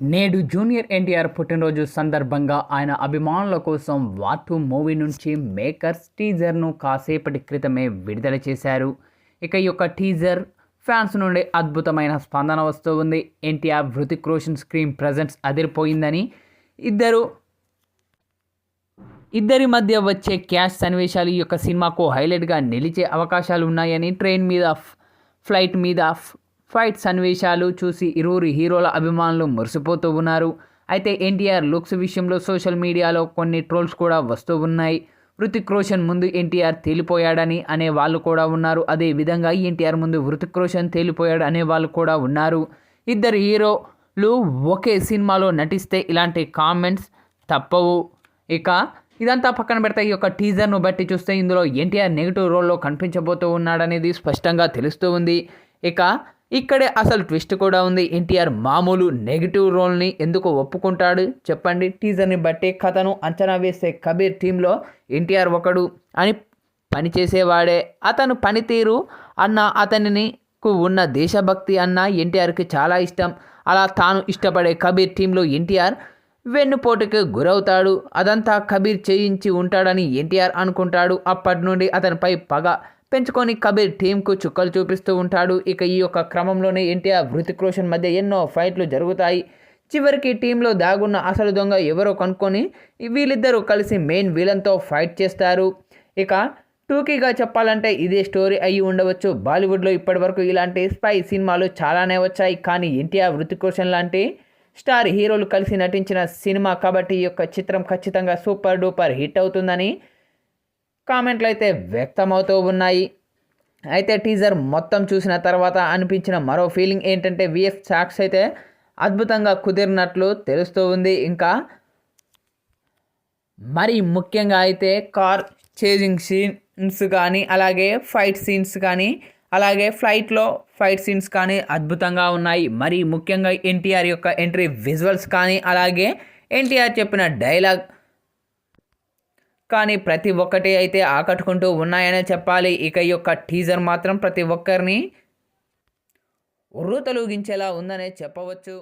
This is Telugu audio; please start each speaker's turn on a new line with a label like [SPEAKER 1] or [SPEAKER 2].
[SPEAKER 1] నేడు జూనియర్ ఎన్టీఆర్ పుట్టినరోజు సందర్భంగా ఆయన అభిమానుల కోసం వాటు మూవీ నుంచి మేకర్స్ టీజర్ను కాసేపటి క్రితమే విడుదల చేశారు. ఇక ఈ యొక్క టీజర్ ఫ్యాన్స్ నుండి అద్భుతమైన స్పందన వస్తూ ఉంది. ఎన్టీఆర్ హృతిక్ రోషన్ స్క్రీన్ ప్రజెంట్స్ అదిరిపోయిందని ఇద్దరు ఇద్దరి మధ్య వచ్చే క్యాష్ సన్నివేశాలు ఈ యొక్క సినిమాకు హైలైట్గా నిలిచే అవకాశాలు ఉన్నాయని ట్రైన్ మీద ఫ్లైట్ మీద ఫైట్ సన్నివేశాలు చూసి ఇరువురు హీరోల అభిమానులు మురిసిపోతూ ఉన్నారు. అయితే ఎన్టీఆర్ లుక్స్ విషయంలో సోషల్ మీడియాలో కొన్ని ట్రోల్స్ కూడా వస్తూ ఉన్నాయి. హృతిక్ రోషన్ ముందు ఎన్టీఆర్ తేలిపోయాడని అనే వాళ్ళు కూడా ఉన్నారు. అదే విధంగా ఎన్టీఆర్ ముందు హృతిక్ రోషన్ తేలిపోయాడు అనే వాళ్ళు కూడా ఉన్నారు. ఇద్దరు హీరోలు ఒకే సినిమాలో నటిస్తే ఇలాంటి కామెంట్స్ తప్పవు. ఇక ఇదంతా పక్కన పెడితే ఈ యొక్క టీజర్ను బట్టి చూస్తే ఇందులో ఎన్టీఆర్ నెగిటివ్ రోల్లో కనిపించబోతూ ఉన్నాడనేది స్పష్టంగా తెలుస్తూ ఉంది. ఇక ఇక్కడే అసలు ట్విస్ట్ కూడా ఉంది. ఎన్టీఆర్ మామూలు నెగిటివ్ రోల్ని ఎందుకు ఒప్పుకుంటాడు? చెప్పండి. టీజర్ని బట్టి కథను అంచనా వేసే కబీర్ టీంలో ఎన్టీఆర్ ఒకడు అని పనిచేసేవాడే అతను పనితీరు అన్న అతనిని ఉన్న దేశభక్తి అన్న ఎన్టీఆర్కి చాలా ఇష్టం. అలా తాను ఇష్టపడే కబీర్ టీంలో ఎన్టీఆర్ వెన్నుపోటుకి గురవుతాడు. అదంతా కబీర్ చేయించి ఉంటాడని ఎన్టీఆర్ అనుకుంటాడు. అప్పటి నుండి అతనిపై పగ పెంచుకొని కబీర్ టీంకు చుక్కలు చూపిస్తూ ఉంటాడు. ఇక ఈ యొక్క క్రమంలోనే ఎన్టీఆర్ హృతిక్ రోషన్ మధ్య ఎన్నో ఫైట్లు జరుగుతాయి. చివరికి టీంలో దాగున్న అసలు దొంగ ఎవరో కనుక్కొని వీళ్ళిద్దరూ కలిసి మెయిన్ విలన్తో ఫైట్ చేస్తారు. ఇక టూకీగా చెప్పాలంటే ఇదే స్టోరీ అయి ఉండవచ్చు. బాలీవుడ్లో ఇప్పటివరకు ఇలాంటి స్పై సినిమాలు చాలానే వచ్చాయి. కానీ ఎన్టీఆర్ హృతిక్ రోషన్ లాంటి స్టార్ హీరోలు కలిసి నటించిన సినిమా కాబట్టి ఈ యొక్క చిత్రం ఖచ్చితంగా సూపర్ డూపర్ హిట్ అవుతుందని కామెంట్లు అయితే వ్యక్తమవుతూ ఉన్నాయి. అయితే టీజర్ మొత్తం చూసిన తర్వాత అనిపించిన మరో ఫీలింగ్ ఏంటంటే విఎఫ్ సాక్స్ అయితే అద్భుతంగా కుదిరినట్లు తెలుస్తూ ఉంది. ఇంకా మరి ముఖ్యంగా అయితే కార్ చేజింగ్ సీన్స్ కానీ అలాగే ఫైట్ సీన్స్ కానీ అలాగే ఫ్లైట్లో ఫైట్ సీన్స్ కానీ అద్భుతంగా ఉన్నాయి. మరి ముఖ్యంగా ఎన్టీఆర్ యొక్క ఎంట్రీ విజువల్స్ కానీ అలాగే ఎన్టీఆర్ చెప్పిన డైలాగ్ కానీ ప్రతి ఒక్కటి అయితే ఆకట్టుకుంటూ ఉన్నాయనే చెప్పాలి. ఇక యొక్క టీజర్ మాత్రం ప్రతి ఒక్కరిని ఉర్రు తొలగించేలా ఉందనే చెప్పవచ్చు.